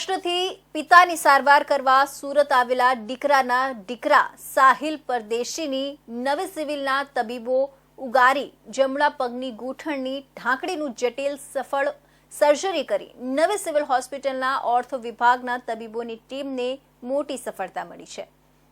મહારાષ્ટ્રથી પિતાની સારવાર કરવા સુરત આવેલા દીકરાના દીકરા સાહિલ પરદેશીની નવી સિવિલના તબીબો ઉગારી જમણા પગની ગૂંઠણની ઢાંકણીનું જટિલ સફળ સર્જરી કરી. નવી સિવિલ હોસ્પિટલના ઓર્થો વિભાગના તબીબોની ટીમને મોટી સફળતા મળી છે.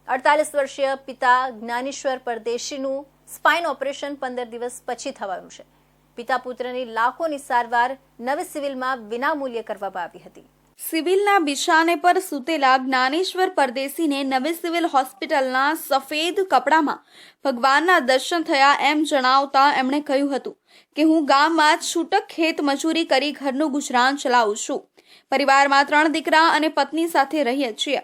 અડતાલીસ વર્ષીય પિતા જ્ઞાનેશ્વર પરદેશીનું સ્પાઇન ઓપરેશન પંદર દિવસ પછી થવાનું છે. પિતા પુત્રની લાખોની સારવાર નવી સિવિલમાં વિનામૂલ્યે કરવામાં આવી હતી. સિવિલના બિછાને પર સૂતેલા જ્ઞાનેશ્વર પરદેશીને નવી સિવિલ હોસ્પિટલના સફેદ કપડામાં ભગવાનના દર્શન થયા એમ જણાવતા એમણે કહ્યું હતું કે હું ગામમાં છૂટક ખેત મજૂરી કરી ઘરનું ગુજરાન ચલાવું છું. પરિવારમાં ત્રણ દીકરા અને પત્ની સાથે રહીએ છીએ.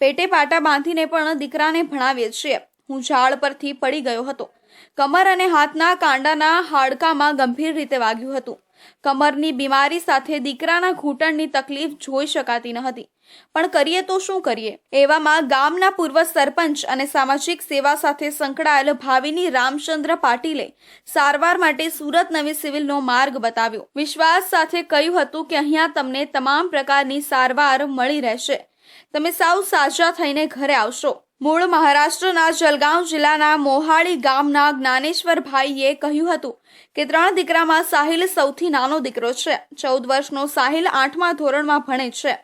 પેટે પાટા બાંધીને પણ દીકરાને ભણાવીએ છીએ. હું ઝાડ પરથી પડી ગયો હતો. કમર અને હાથના કાંડાના હાડકામાં ગંભીર રીતે વાગ્યું હતું. કમરની બીમારી સાથે દીકરાના ઘૂંટણની તકલીફ જોઈ શકાતી ન હતી. પણ કરીએ તો શું કરીએ? એવામાં ગામના પૂર્વ સરપંચ અને સામાજિક સેવા સાથે સંકળાયેલ ભાવિની રામચંદ્ર પાટીલે સારવાર માટે સુરત નવી સિવિલનો માર્ગ બતાવ્યો. વિશ્વાસ સાથે કહ્યું હતું કે અહીંયા તમને તમામ પ્રકારની સારવાર મળી રહેશે. તમે સાવ સાજા થઈને ઘરે આવશો. મૂળ મહારાષ્ટ્રના જલગાંવ જિલ્લાના મોહાળી ગામના જ્ઞાનેશ્વરભાઈએ કહ્યું હતું કે ત્રણ દીકરામાં સાહિલ સૌથી નાનો દીકરો છે. ચૌદ વર્ષનો સાહિલ આઠમા ધોરણમાં ભણે છે.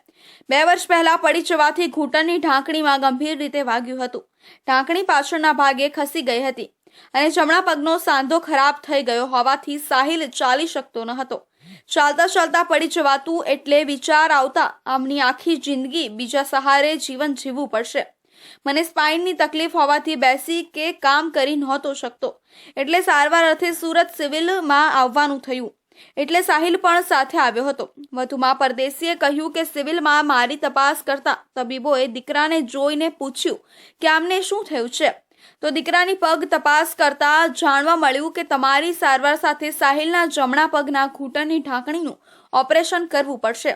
બે વર્ષ પહેલા પડી જવાથી ઘૂંટણની ઢાંકણીમાં ગંભીર રીતે વાગ્યું હતું. ઢાંકણી પાછળના ભાગે ખસી ગઈ હતી અને જમણા પગનો સાંધો ખરાબ થઈ ગયો હોવાથી સાહિલ ચાલી શકતો ન હતો. ચાલતા ચાલતા પડી જવાતું એટલે વિચાર આવતા, આમની આખી જિંદગી બીજા સહારે જીવન જીવવું પડશે. મને સ્પાઇનની તકલીફ હોવાથી બેસી કે કામ કરી નહોતો શકતો. એટલે સારવાર અર્થે સુરત સિવિલમાં આવવાનું થયું. એટલે સાહિલ પણ સાથે આવ્યો હતો. વધુમાં પરદેશીએ કહ્યું કે સિવિલમાં મારી તપાસ કરતા તબીબોએ દીકરાને જોઈને પૂછ્યું કે આમને શું થયું છે? તો દીકરાની પગ તપાસ કરતા જાણવા મળ્યું કે તમારી સારવાર સાથે સાહિલના જમણા પગના ઘૂંટણની ઢાંકણીનું ઓપરેશન કરવું પડશે.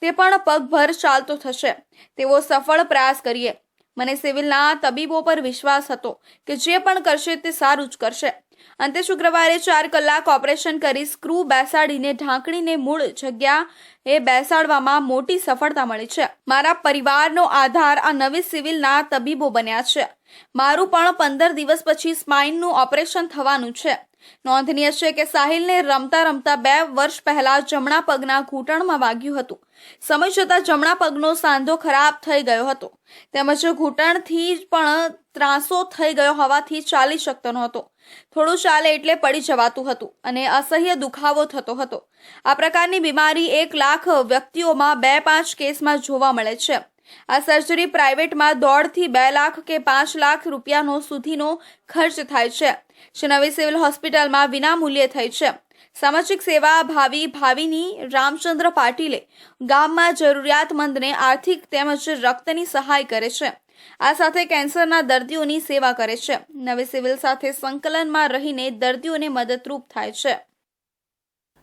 તે પણ પગભર ચાલતો થશે. તેવો સફળ પ્રયાસ કરીએ. મને સિવિલના તબીબો પર વિશ્વાસ હતો કે જે પણ કરશે તે સારું જ કરશે. અંતે શુક્રવારે ચાર કલાક ઓપરેશન કરી સ્ક્રૂ બેસાડીને ઢાંકણીને મૂળ જગ્યા એ બેસાડવામાં મોટી સફળતા મળી છે. મારા પરિવારનો આધાર આ નવી સિવિલના તબીબો બન્યા છે. મારું પણ પંદર દિવસ પછી સ્પાઇનનું ઓપરેશન થવાનું છે. નોંધનીય છે કે સાહિલને રમતા રમતા બે વર્ષ પહેલા જમણા પગના ઘૂંટણમાં વાગ્યું હતું. સમય જતાં જમણા પગનો સાંધો ખરાબ થઈ ગયો હતો. તેમજ ઘૂંટણથી પણ ત્રાસો થઈ ગયો હોવાથી ચાલી શકતો નહોતો. થોડું ચાલે એટલે પડી જવાતું હતું અને અસહ્ય દુખાવો થતો હતો. આ પ્રકારની બીમારી એક લાખ વ્યક્તિઓમાં બે પાંચ કેસમાં જોવા મળે છે. આ સર્જરી પ્રાઇવેટમાં દોઢથી બે લાખ કે પાંચ લાખ રૂપિયાનો સુધીનો ખર્ચ થાય છે. જે નવી સિવિલ હોસ્પિટલમાં વિનામૂલ્યે થઈ છે. સામાજિક સેવા ભાવિ ભાવિની રામચંદ્ર પાટીલે ગામમાં જરૂરિયાતમંદને આર્થિક તેમજ રક્તની સહાય કરે છે. આ સાથે કેન્સરના દર્દીઓની સેવા કરે છે. નવી સિવિલ સાથે સંકલનમાં રહીને દર્દીઓને મદદરૂપ થાય છે.